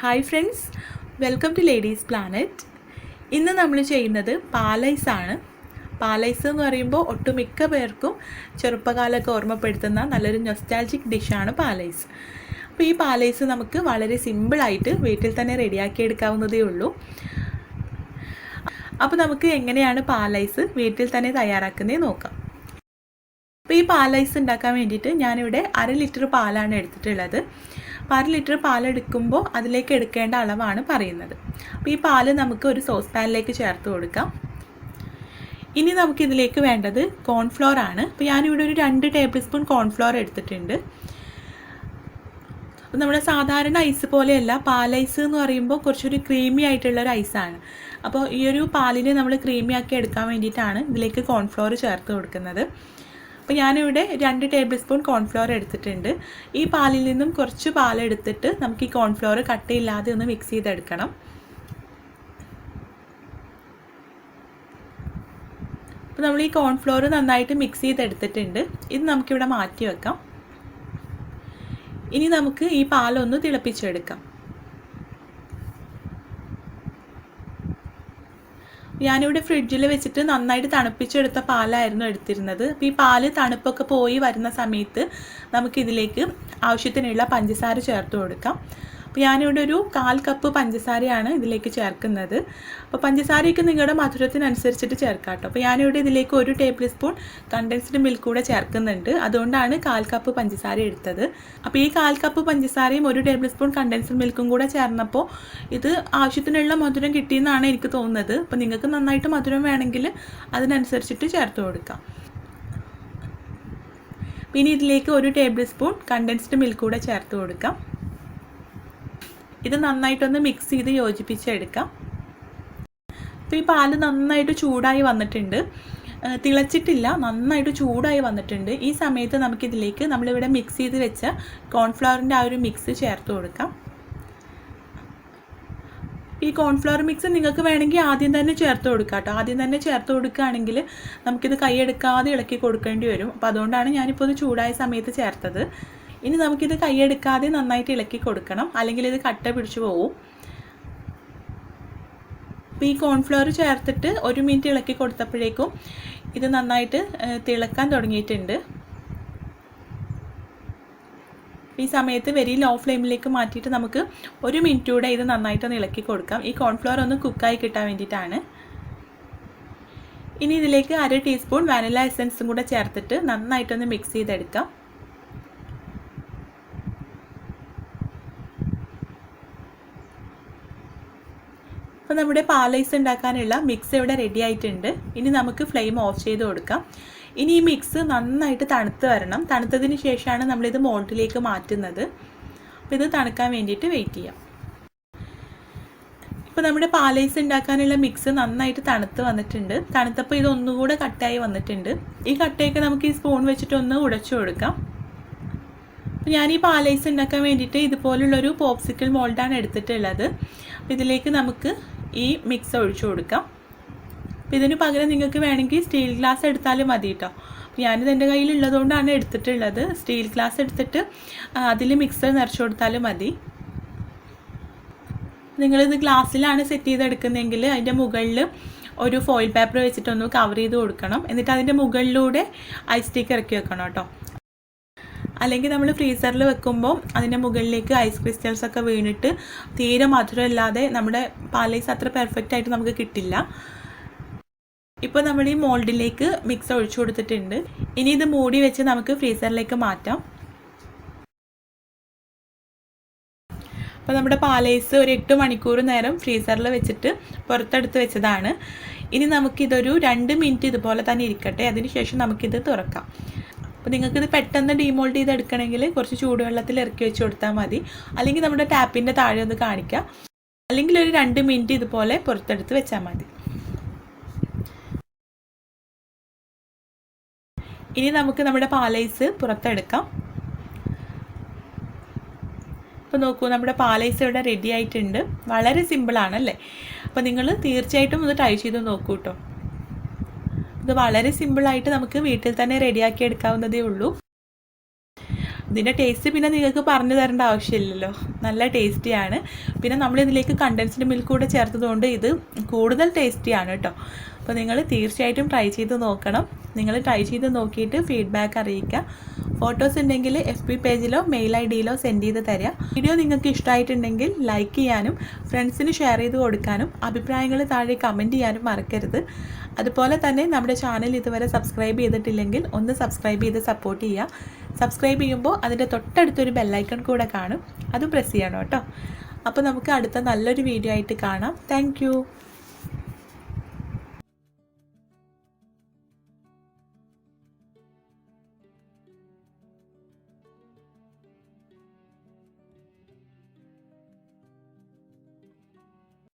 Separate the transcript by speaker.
Speaker 1: Hi friends welcome to ladies planet ഇന്ന് നമ്മൾ ചെയ്യുന്നത് പാലൈസ് ആണ്. പാലൈസ് എന്ന് പറയുമ്പോൾ ഒട്ടുമിക്ക പേർക്കും ചെറുപ്പകാലമൊക്കെ ഓർമ്മപ്പെടുത്തുന്ന നല്ലൊരു നൊസ്റ്റാൾജിക് ഡിഷാണ് പാലൈസ്. അപ്പോൾ ഈ പാലൈസ് നമുക്ക് വളരെ സിമ്പിളായിട്ട് വീട്ടിൽ തന്നെ റെഡിയാക്കി എടുക്കാവുന്നതേ ഉള്ളൂ. അപ്പോൾ നമുക്ക് എങ്ങനെയാണ് പാലൈസ് വീട്ടിൽ തന്നെ തയ്യാറാക്കുന്നത് നോക്കാം. അപ്പോൾ ഈ പാലൈസ് ഉണ്ടാക്കാൻ വേണ്ടിയിട്ട് ഞാനിവിടെ അര ലിറ്റർ പാലാണ് എടുത്തിട്ടുള്ളത്. അപ്പോൾ അര ലിറ്റർ പാലെടുക്കുമ്പോൾ അതിലേക്ക് എടുക്കേണ്ട അളവാണ് പറയുന്നത്. അപ്പോൾ ഈ പാൽ നമുക്ക് ഒരു സോസ് പാനിലേക്ക് ചേർത്ത് കൊടുക്കാം. ഇനി നമുക്ക് ഇതിലേക്ക് വേണ്ടത് കോൺഫ്ലോർ ആണ്. അപ്പോൾ ഞാനിവിടെ ഒരു രണ്ട് ടേബിൾ സ്പൂൺ കോൺഫ്ലോർ എടുത്തിട്ടുണ്ട്. അപ്പോൾ നമ്മുടെ സാധാരണ ഐസ് പോലെയല്ല പാലൈസ് എന്ന് പറയുമ്പോൾ കുറച്ചൊരു ക്രീമി ആയിട്ടുള്ള ഒരു ഐസാണ് അപ്പോൾ ഈ ഒരു പാലിനെ നമ്മൾ ക്രീമി ആക്കി എടുക്കാൻ വേണ്ടിയിട്ടാണ് ഇതിലേക്ക് കോൺഫ്ലോർ ചേർത്ത് കൊടുക്കുന്നത്. അപ്പോൾ ഞാനിവിടെ രണ്ട് ടേബിൾ സ്പൂൺ കോൺഫ്ലോർ എടുത്തിട്ടുണ്ട്. ഈ പാലിൽ നിന്നും കുറച്ച് പാലെടുത്തിട്ട് നമുക്ക് ഈ കോൺഫ്ലോർ കട്ടയില്ലാതെ ഒന്ന് മിക്സ് ചെയ്തെടുക്കണം. അപ്പോൾ നമ്മൾ ഈ കോൺഫ്ലോർ നന്നായിട്ട് മിക്സ് ചെയ്തെടുത്തിട്ടുണ്ട്. ഇത് നമുക്കിവിടെ മാറ്റി വെക്കാം. ഇനി നമുക്ക് ഈ പാലൊന്ന് തിളപ്പിച്ചെടുക്കാം. ഞാനിവിടെ ഫ്രിഡ്ജിൽ വെച്ചിട്ട് നന്നായിട്ട് തണുപ്പിച്ചെടുത്ത പാലായിരുന്നു എടുത്തിരുന്നത്. അപ്പോൾ ഈ പാൽ തണുപ്പൊക്കെ പോയി വരുന്ന സമയത്ത് നമുക്കിതിലേക്ക് ആവശ്യത്തിനുള്ള പഞ്ചസാര ചേർത്ത് കൊടുക്കാം. അപ്പോൾ ഞാനിവിടെ ഒരു കാൽ കപ്പ് പഞ്ചസാരയാണ് ഇതിലേക്ക് ചേർക്കുന്നത്. അപ്പോൾ പഞ്ചസാരയൊക്കെ നിങ്ങളുടെ മധുരത്തിനനുസരിച്ചിട്ട് ചേർക്കാം കേട്ടോ. അപ്പോൾ ഞാനിവിടെ ഇതിലേക്ക് ഒരു ടേബിൾ സ്പൂൺ കണ്ടൻസ്ഡ് മിൽക്ക് കൂടെ ചേർക്കുന്നുണ്ട്. അതുകൊണ്ടാണ് കാൽ കപ്പ് പഞ്ചസാര എടുത്തത്. അപ്പോൾ ഈ കാൽ കപ്പ് പഞ്ചസാരയും ഒരു ടേബിൾ സ്പൂൺ കണ്ടൻസ്ഡ് മിൽക്കും കൂടെ ചേർന്നപ്പോൾ ഇത് ആവശ്യത്തിനുള്ള മധുരം കിട്ടിയെന്നാണ് എനിക്ക് തോന്നുന്നത്. അപ്പോൾ നിങ്ങൾക്ക് നന്നായിട്ട് മധുരം വേണമെങ്കിൽ അതിനനുസരിച്ചിട്ട് ചേർത്ത് കൊടുക്കാം. പിന്നെ ഇതിലേക്ക് ഒരു ടേബിൾ സ്പൂൺ കണ്ടൻസ്ഡ് മിൽക്ക് കൂടെ ചേർത്ത് കൊടുക്കാം. ഇത് നന്നായിട്ടൊന്ന് മിക്സ് ചെയ്ത് യോജിപ്പിച്ചെടുക്കാം. അപ്പോൾ ഈ പാൽ നന്നായിട്ട് ചൂടായി വന്നിട്ടുണ്ട്. തിളച്ചിട്ടില്ല നന്നായിട്ട് ചൂടായി വന്നിട്ടുണ്ട്. ഈ സമയത്ത് നമുക്കിതിലേക്ക് നമ്മളിവിടെ മിക്സ് ചെയ്ത് വെച്ച കോൺഫ്ലവറിന്റെ ആ ഒരു മിക്സ് ചേർത്ത് കൊടുക്കാം. ഈ കോൺഫ്ലവർ മിക്സ് നിങ്ങൾക്ക് വേണമെങ്കിൽ ആദ്യം തന്നെ ചേർത്ത് കൊടുക്കാം കേട്ടോ. ആദ്യം തന്നെ ചേർത്ത് കൊടുക്കുകയാണെങ്കിൽ നമുക്കിത് കൈയെടുക്കാതെ ഇളക്കി കൊടുക്കേണ്ടി വരും. അപ്പോൾ അതുകൊണ്ടാണ് ഞാനിപ്പോൾ ഇത് ചൂടായ സമയത്ത് ചേർത്തത്. ഇനി നമുക്കിത് കൈയെടുക്കാതെ നന്നായിട്ട് ഇളക്കി കൊടുക്കണം. അല്ലെങ്കിൽ ഇത് കട്ട പിടിച്ചു പോവും. അപ്പോൾ ഈ കോൺഫ്ലവർ ചേർത്തിട്ട് ഒരു മിനിറ്റ് ഇളക്കി കൊടുത്തപ്പോഴേക്കും ഇത് നന്നായിട്ട് തിളക്കാൻ തുടങ്ങിയിട്ടുണ്ട്. ഈ സമയത്ത് വെരി ലോ ഫ്ലെയിമിലേക്ക് മാറ്റിയിട്ട് നമുക്ക് ഒരു മിനിറ്റ് കൂടെ ഇത് നന്നായിട്ടൊന്ന് ഇളക്കി കൊടുക്കാം. ഈ കോൺഫ്ലവർ ഒന്ന് കുക്കായി കിട്ടാൻ വേണ്ടിയിട്ടാണ്. ഇനി ഇതിലേക്ക് അര ടീസ്പൂൺ വാനില എസൻസും കൂടെ ചേർത്തിട്ട് നന്നായിട്ടൊന്ന് മിക്സ് ചെയ്തെടുക്കാം. നമ്മുടെ പാലൈസ് ഉണ്ടാക്കാനുള്ള മിക്സ് ഇവിടെ റെഡി ആയിട്ടുണ്ട്. ഇനി നമുക്ക് ഫ്ലെയിം ഓഫ് ചെയ്ത് കൊടുക്കാം. ഇനി ഈ മിക്സ് നന്നായിട്ട് തണുത്ത് വരണം. തണുത്തതിന് ശേഷമാണ് നമ്മളിത് മോൾട്ടിലേക്ക് മാറ്റുന്നത്. അപ്പോൾ ഇത് തണുക്കാൻ വേണ്ടിയിട്ട് വെയിറ്റ് ചെയ്യാം. ഇപ്പോൾ നമ്മുടെ പാലൈസ് ഉണ്ടാക്കാനുള്ള മിക്സ് നന്നായിട്ട് തണുത്ത് വന്നിട്ടുണ്ട്. തണുത്തപ്പോൾ ഇത് ഒന്നുകൂടെ കട്ടായി വന്നിട്ടുണ്ട്. ഈ കട്ടയൊക്കെ നമുക്ക് ഈ സ്പൂൺ വെച്ചിട്ട് ഒന്ന് ഉടച്ചു കൊടുക്കാം. അപ്പോൾ ഞാൻ ഈ പാലൈസ് ഉണ്ടാക്കാൻ വേണ്ടിയിട്ട് ഇതുപോലുള്ളൊരു പോപ്സിക്കിൾ മോൾഡാണ് എടുത്തിട്ടുള്ളത്. ഇതിലേക്ക് നമുക്ക് ഈ മിക്സ് ഒഴിച്ചു കൊടുക്കാം. അപ്പോൾ ഇതിന് പകരം നിങ്ങൾക്ക് വേണമെങ്കിൽ സ്റ്റീൽ ഗ്ലാസ് എടുത്താലും മതി കേട്ടോ അപ്പോൾ ഞാനിത് എന്റെ കയ്യിലുള്ളതുകൊണ്ടാണ് എടുത്തിട്ടുള്ളത്. സ്റ്റീൽ ഗ്ലാസ് എടുത്തിട്ട് അതിൽ മിക്സർ നിറച്ചു കൊടുത്താലും മതി. നിങ്ങളിത് ഗ്ലാസ്സിലാണ് സെറ്റ് ചെയ്തെടുക്കുന്നതെങ്കിൽ അതിന്റെ മുകളിൽ ഒരു ഫോയിൽ പേപ്പർ വെച്ചിട്ടൊന്ന് കവർ ചെയ്ത് കൊടുക്കണം. എന്നിട്ട് അതിന്റെ മുകളിലൂടെ ഐസ് സ്റ്റിക്ക് ഇറക്കി വെക്കണം കേട്ടോ അല്ലെങ്കിൽ നമ്മൾ ഫ്രീസറിൽ വെക്കുമ്പോൾ അതിന്റെ മുകളിലേക്ക് ഐസ് ക്രിസ്റ്റൽസ് ഒക്കെ വീണിട്ട് തീരെ മധുരമില്ലാതെ നമ്മുടെ പാലൈസ് അത്ര പെർഫെക്റ്റ് ആയിട്ട് നമുക്ക് കിട്ടില്ല. ഇപ്പോൾ നമ്മൾ ഈ മോൾഡിലേക്ക് മിക്സ് ഒഴിച്ചു കൊടുത്തിട്ടുണ്ട്. ഇനി ഇത് മൂടി വെച്ച് നമുക്ക് ഫ്രീസറിലേക്ക് മാറ്റാം. അപ്പോൾ നമ്മുടെ പാലൈസ് ഒരു എട്ട് മണിക്കൂർ നേരം ഫ്രീസറിൽ വെച്ചിട്ട് പുറത്തെടുത്ത് വെച്ചതാണ്. ഇനി നമുക്കിതൊരു രണ്ട് മിനിറ്റ് ഇതുപോലെ തന്നെ ഇരിക്കട്ടെ. അതിനുശേഷം നമുക്കിത് തുറക്കാം. അപ്പോൾ നിങ്ങൾക്കിത് പെട്ടെന്ന് ഡീമോൾഡ് ചെയ്ത് എടുക്കണമെങ്കിൽ കുറച്ച് ചൂടുവെള്ളത്തിൽ ഇറക്കി വെച്ച് കൊടുത്താൽ മതി. അല്ലെങ്കിൽ നമ്മുടെ ടാപ്പിന്റെ താഴെ ഒന്ന് കാണിക്കാം. അല്ലെങ്കിൽ ഒരു രണ്ട് മിനിറ്റ് ഇതുപോലെ പുറത്തെടുത്ത് വെച്ചാൽ മതി. ഇനി നമുക്ക് നമ്മുടെ പാലൈസ് പുറത്തെടുക്കാം. അപ്പോൾ നോക്കൂ നമ്മുടെ പാലൈസ് ഇവിടെ റെഡി ആയിട്ടുണ്ട്. വളരെ സിമ്പിളാണ് അല്ലേ അപ്പോൾ നിങ്ങൾ തീർച്ചയായിട്ടും ഒന്ന് ട്രൈ ചെയ്ത് നോക്കൂ കേട്ടോ ഇത് വളരെ സിമ്പിളായിട്ട് നമുക്ക് വീട്ടിൽ തന്നെ റെഡിയാക്കി എടുക്കാവുന്നതേ ഉള്ളൂ. ഇതിന്റെ ടേസ്റ്റ് പിന്നെ നിങ്ങൾക്ക് പറഞ്ഞു തരേണ്ട ആവശ്യമില്ലല്ലോ. നല്ല ടേസ്റ്റിയാണ് പിന്നെ നമ്മൾ ഇതിലേക്ക് കണ്ടൻസ്ഡ് മിൽക്ക് കൂടെ ചേർത്തതുകൊണ്ട് ഇത് കൂടുതൽ ടേസ്റ്റിയാണ് കേട്ടോ. അപ്പോൾ നിങ്ങൾ തീർച്ചയായിട്ടും ട്രൈ ചെയ്ത് നോക്കണം. നിങ്ങൾ ട്രൈ ചെയ്ത് നോക്കിയിട്ട് ഫീഡ്ബാക്ക് അറിയിക്കുക. ഫോട്ടോസ് ഉണ്ടെങ്കിൽ എഫ് ബി പേജിലോ മെയിൽ ഐ ഡിയിലോ സെൻഡ് ചെയ്ത് തരാം. വീഡിയോ നിങ്ങൾക്ക് ഇഷ്ടമായിട്ടുണ്ടെങ്കിൽ ലൈക്ക് ചെയ്യാനും ഫ്രണ്ട്സിന് ഷെയർ ചെയ്ത് കൊടുക്കാനും അഭിപ്രായങ്ങൾ താഴെ കമന്റ് ചെയ്യാനും മറക്കരുത്. അതുപോലെ തന്നെ നമ്മുടെ ചാനൽ ഇതുവരെ സബ്സ്ക്രൈബ് ചെയ്തിട്ടില്ലെങ്കിൽ ഒന്ന് സബ്സ്ക്രൈബ് ചെയ്ത് സപ്പോർട്ട് ചെയ്യുക. സബ്സ്ക്രൈബ് ചെയ്യുമ്പോൾ അതിന്റെ തൊട്ടടുത്തൊരു ബെല്ലൈക്കൺ കൂടെ കാണും. അതും പ്രസ് ചെയ്യണം കേട്ടോ. അപ്പോൾ നമുക്ക് അടുത്ത നല്ലൊരു വീഡിയോ ആയിട്ട് കാണാം. താങ്ക്